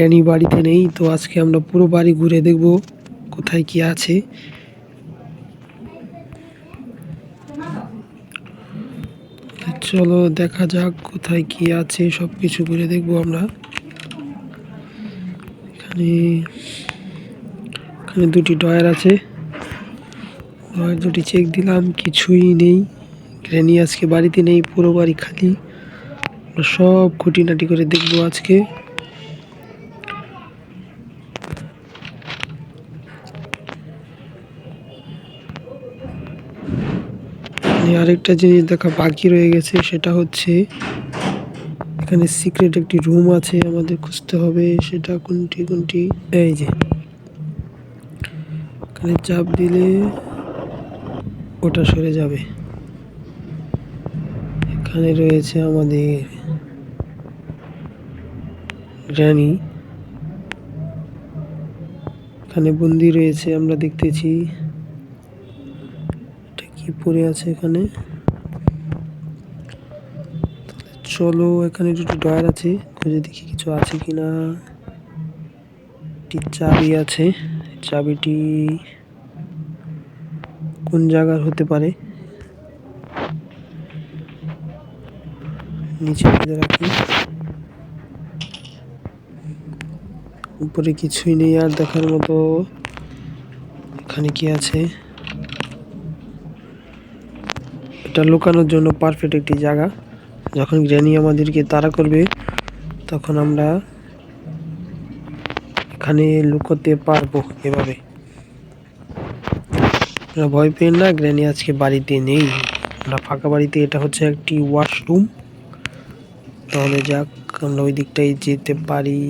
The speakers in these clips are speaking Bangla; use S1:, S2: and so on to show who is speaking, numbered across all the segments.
S1: গ্র্যানি বাড়িতে নেই, তো আজকে আমরা পুরো বাড়ি ঘুরে দেখব কোথায় কি আছে। চলো দেখা যাক কোথায় কি আছে সব কিছু ঘুরে দেখব আমরা। এখানে এখানে দুটি ডয়ার আছে। ডয়ার দুটি চেক দিলাম, কিছুই নেই। গ্র্যানি আজকে বাড়িতে নেই, পুরো বাড়ি খালি। সব খুঁটিনাটি করে দেখব আজকে। আরেকটা জিনিস দেখা বাকি রয়ে গেছে, সেটা হচ্ছে এখানে সিক্রেট একটি রুম আছে আমাদের খুঁজতে হবে, সেটা কোনটি কোনটি? এই যে। এখানে চাপ দিলে ওটা সরে যাবে। এখানে রয়েছে আমাদের গ্র্যানি এখানে বন্দি রয়েছে, আমরা দেখতেছি। কি পড়ে আছে এখানে? চলো, এখানে দুটো ডয়ার আছে, খুঁজে দেখি কিছু আছে কিনা। একটি চাবি আছে, চাবিটি কোন জায়গার হতে পারে? নিচে রাখি। উপরে কিছুই নেই আর দেখার মতো। এখানে কি আছে? এটা লুকানোর জন্য পারফেক্ট একটি জায়গা। যখন গ্র্যানি আমাদেরকে তাড়া করবে, তখন আমরা এখানে লুকোতে পারব এভাবে। ভয় পেয়ে না, গ্র্যানি আজকে বাড়িতে নেই। আমরা ফাঁকা বাড়িতে, এটা হচ্ছে একটি ওয়াশরুম তাহলে যাক, আমরা ওই দিকটাই যেতে পারি।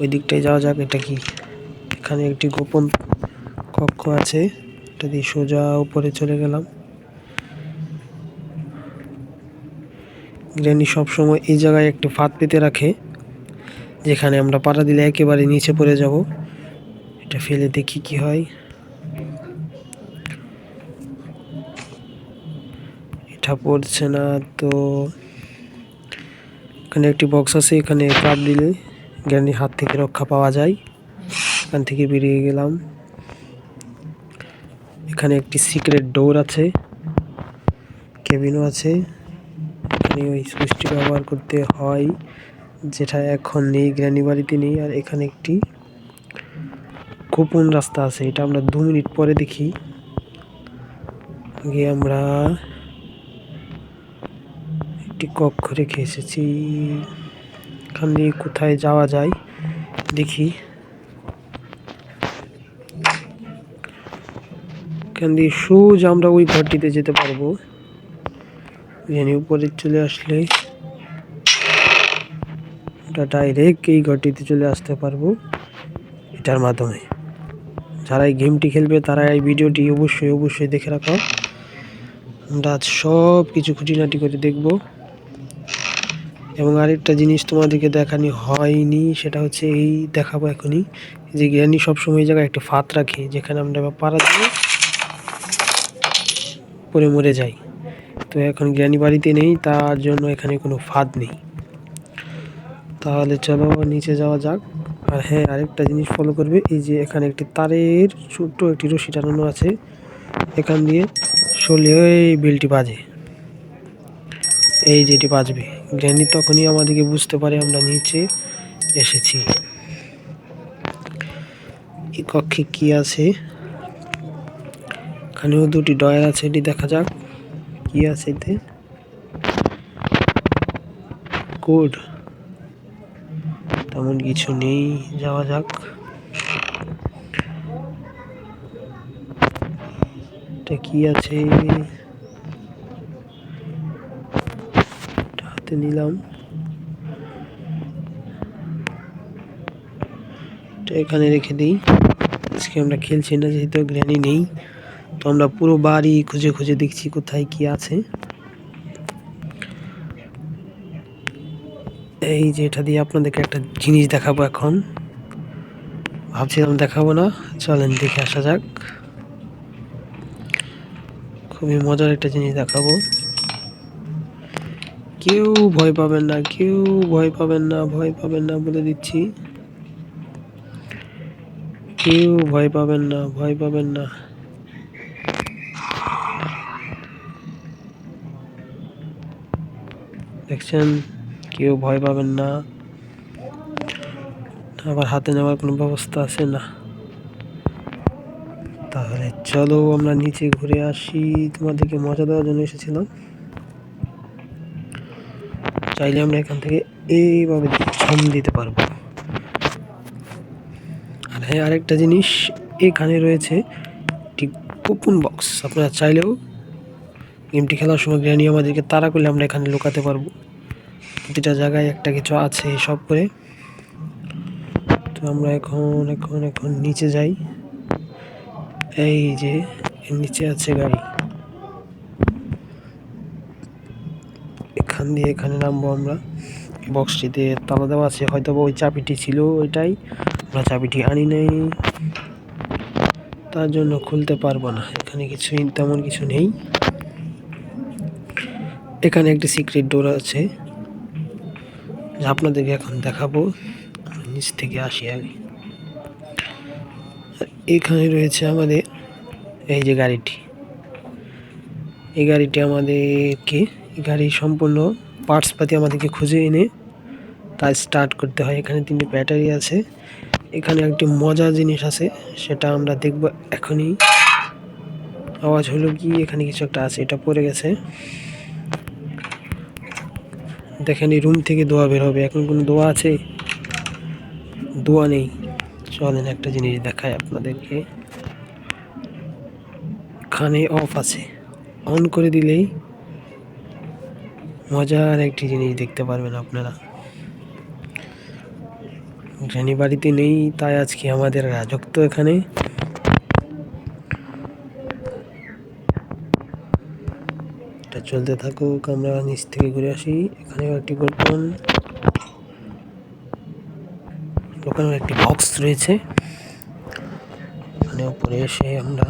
S1: ওই দিকটায় যাওয়া যাক, এটা কি? এখানে একটি গোপন কক্ষ আছে। এটা দিয়ে সোজা উপরে চলে গেলাম। গ্র্যানি সবসময় এই জায়গায় একটি ফাঁদ পেতে রাখে, যেখানে আমরা পাড়া দিলে একেবারে নিচে পড়ে যাব। এটা ফেলে দেখি কি হয়। এটা পড়ছে না তো এখানে একটি বক্স আছে, এখানে চাপ দিলে জ্ঞানীর হাত থেকে রক্ষা পাওয়া যায়। এখান থেকে বেরিয়ে গেলাম। এখানে একটি সিক্রেট ডোর আছে, কেবিনও আছে। এখানে ওই সুইচটি ব্যবহার করতে হয়, যেটা এখন নেই, গ্র্যানি বাড়িতে নেই, আর এখানে একটি গোপন রাস্তা আছে, এটা আমরা দু মিনিট পরে দেখি। আগে আমরা একটি কক্ষ রেখে এসেছি। এখান দিয়ে কোথায় যাওয়া যায়, দেখি। এখান দিয়ে সোজা আমরা ওই ঘরটিতে যেতে পারব। জানি উপরে চলে আসলে ওটা ডাইরেক্ট এই ঘরটিতে চলে আসতে পারব এটার মাধ্যমে। যারা এই গেমটি খেলবে তারা এই ভিডিওটি অবশ্যই অবশ্যই দেখে রাখো। আমরা আজ সব কিছু খুঁটিনাটি করে দেখব। এবং আরেকটা জিনিস তোমাদেরকে দেখানি হয়নি, সেটা হচ্ছে এই দেখাবো এখনই। যে জ্ঞানী সবসময় এই জায়গায় একটা ফাত রাখে, যেখানে আমরা পাড়া দিয়ে পরে মরে যায় তো এখন জ্ঞানী বাড়িতে নেই, তার জন্য এখানে কোনো ফাঁদ নেই। তাহলে চলো নিচে যাওয়া যাক। আর হ্যাঁ আরেকটা জিনিস ফলো করবে, এই যে এখানে একটি তারের ছোট্ট একটি রশি টানানো আছে। এখান দিয়ে সরলে ওই বিলটি বাজে। এই যেটি বাজবে। গ্র্যানি তখনই আমাদেরকে বুঝতে পারে, আমরা নিচে এসেছি। কক্ষে কি আছে? এখানেও দুটি ডয়ার আছে, এটি দেখা যাক কি আছে এতে। কোড তেমন কিছু নেই, যাওয়া যাক। এটা কি আছে? হাতে নিলাম। এখানে রেখে দিই। আজকে আমরা খেলছি না, যেহেতু গ্র্যানি নেই। তো আমরা পুরো বাড়ি খুঁজে খুঁজে দেখছি কোথায় কি আছে। এই যে এটা দিয়ে আপনাদেরকে একটা জিনিস দেখাবো এখন। ভাবছিলাম দেখাবো না, চলেন দেখে আসা যাক। খুবই মজার একটা জিনিস দেখাবো। কেউ ভয় পাবেন না, কেউ ভয় পাবেন না, ভয় পাবেন না বলে দিচ্ছি। কেউ ভয় পাবেন না, ভয় পাবেন না। দেখছেন, কেউ ভয় পাবেন না। আবার হাতে নেওয়ার কোনো ব্যবস্থা আছে না। তাহলে চলো আমরা নিচে ঘুরে আসি। তোমাদেরকে মজা দেওয়ার জন্য এসেছিলাম। চাইলে আমরা এখান থেকে এইভাবে ছম দিতে পারব। আর হ্যাঁ আরেকটা জিনিস এখানে রয়েছে ঠিক কুপন বক্স আপনারা চাইলেও গেমটি খেলার সময় গ্র্যানি আমাদেরকে তাড়া করলে আমরা এখানে লুকাতে পারব। প্রতিটা জায়গায় একটা কিছু আছে সব করে। তো আমরা এখন এখন এখন নিচে যাই। এই যে, নিচে আছে গাড়ি। এখান দিয়ে এখানে নামবো আমরা। বক্সটিতে তালা দেওয়া আছে। হয়তো ওই চাবিটি ছিল ওইটাই। আমরা চাবিটি আনি নাই। তার জন্য খুলতে পারব না। এখানে কিছুই তেমন কিছু নেই। এখানে একটি সিক্রেট ডোর আছে। যা আপনাদেরকে এখন দেখাবো। আমি নিচ থেকে আসি আর এখানে রয়েছে আমাদের এই যে গাড়িটি। এই গাড়িটি আমাদেরকে গাড়ি সম্পূর্ণ পার্টস পাতি আমাদেরকে খুঁজে এনে তা স্টার্ট করতে হয়। এখানে তিনটি ব্যাটারি আছে। এখানে একটি মজার জিনিস আছে, সেটা আমরা দেখব এখনই। আওয়াজ হলো কি? এখানে কিছু একটা আছে, এটা পড়ে গেছে। দেখেন এই রুম থেকে দোয়া বের হবে। এখন কোনো দোয়া আছে? দোয়া নেই। চলেন একটা জিনিস দেখায় আপনাদেরকে। এখানে অফ আছে। অন করে দিলেই মজার একটি জিনিস দেখতে পারবেন আপনারা। গ্রানি বাড়িতে নেই, তাই আজকে আমাদের রাজত্ব এখানে। চলতে থাকুক, আমরা নিচ থেকে ঘুরে আসি। এখানেও একটি গোপন দোকানের একটি বক্স রয়েছে। এখানে উপরে এসে আমরা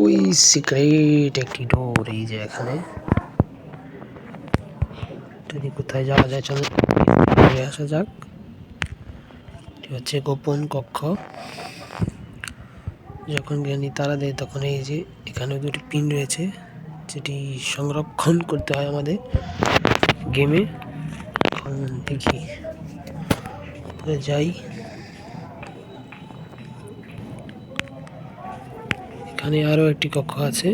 S1: ওই সিক্রেট একটি ডোর এই যে এখানে। যদি কোথায় যাওয়া যায়, চলো ঘুরে আসা যাক। এটি হচ্ছে গোপন কক্ষ। যখন জ্ঞানী তারা দেয়, তখন এই যে এখানে দুটি পিন রয়েছে। যেটি সংরক্ষণ করতে হয় আমাদের গেমে দেখি। যাই। এখানে আরও একটি কক্ষ আছে।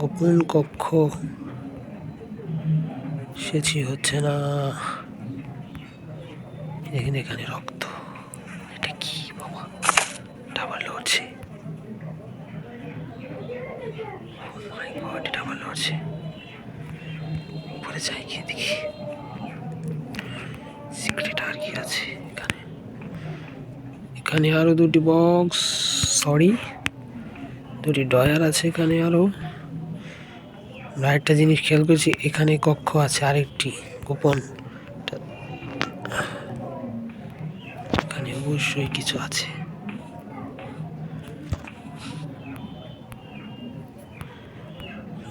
S1: গোপন কক্ষ। সেছি হচ্ছে না। দেখেন এখানে রক্ত। এটা কি বাবা? আবার লড়ছে লড়ছে উপরে যাই গিয়ে দেখি। সিক্রেট আর কি আছে এখানে? এখানে আরও দুটি বক্স সরি দুটি ডয়ার আছে এখানে আরও। আমরা একটা জিনিস খেয়াল করছি, এখানে কক্ষ আছে আরেকটি, গোপন। এখানে অবশ্যই কিছু আছে।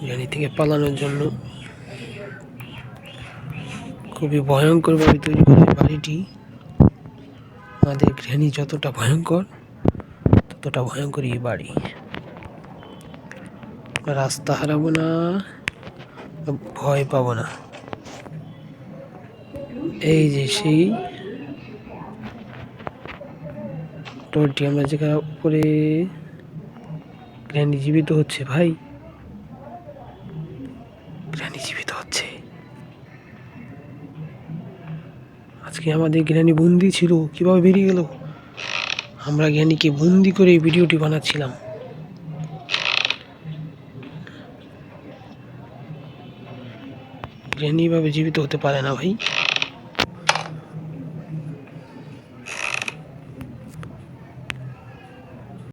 S1: জানি থেকে পালানোর জন্য। খুবই ভয়ঙ্কর ভাবে তৈরি করা বাড়িটি। আমাদের গৃহিণী যতটা ভয়ঙ্কর, ততটা ভয়ঙ্কর এই বাড়ি। রাস্তা হারাবো না, ভয় পাবো না। এই যে সেই টোলটি আমরা যেখানে উপরে গ্র্যান্ডি জীবিত হচ্ছে, ভাই। আজকে আমাদের জ্ঞানী বন্দি ছিল, কীভাবে বেরিয়ে গেল? আমরা জ্ঞানীকে বন্দি করে এই ভিডিওটি বানাচ্ছিলাম। জ্ঞানী ভাবে জীবিত হতে পারে না ভাই।